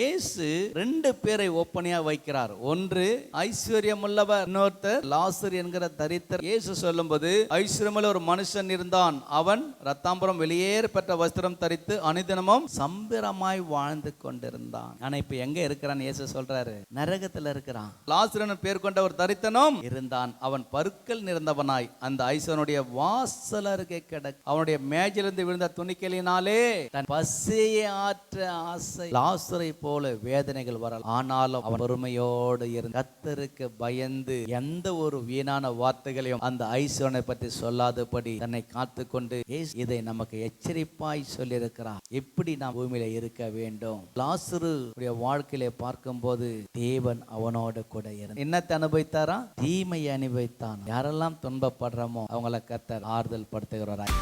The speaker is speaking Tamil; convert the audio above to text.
இயேசு ரெண்டு பேரை ஒப்பனையா வைக்கிறார். ஒன்று ஐஸ்வர்யம் உள்ளவர் இன்னொருத்தர் லாசர் என்கிற தரித்தர். இயேசு சொல்லும்போது ஐஸ்வர்யமுள்ள ஒரு மனுஷன் இருந்தான். அவன் ரத்தாம்பரம் வெளியேற பெற்ற வஸ்திரம் தரித்து அனுதினமும் சம்பிரமாய் வாழ்ந்து கொண்டிருந்தான். ஆனா இப்ப எங்க இருக்கிறான் இயேசு சொல்றாரு. நரகத்துல இருக்கிறான். லாசரன் பேர் கொண்ட ஒரு தரித்தனும் இருந்தான். அவன் பருக்கள் நிறந்தவனாய் அந்த ஐஸ்வரனுடைய வாசல் அருகே கிடக்கு அவனுடைய மேஜிலிருந்து விழுந்த துணிக்கலினாலே தன் பசியை ஆற்ற ஆசை. லாசரை போல வேதனைகள் வரலாம் ஆனாலும் அவன் பொறுமையோடு இருந்து கத்தருக்கு பயந்து எந்த ஒரு வீணான வார்த்தைகளையும் அந்த ஐசோனை பற்றி சொல்லாதபடி தன்னை காத்துக்கொண்டு இயேசு இதை நமக்கு எச்சரிப்பாய் சொல்லியிருக்கிறார். எப்படி நாம் பூமியில இருக்க வேண்டும்? லாசுரு வாழ்க்கையில பார்க்கும்போது தேவன் அவனோடு கூட இருந்து என்னத்தை அனுபவித்தாரா? தீமையை அனுபவித்தான். யாரெல்லாம் துன்பப்படுறோமோ அவங்கள கத்தர் ஆறுதல் படுத்துகிறாராய்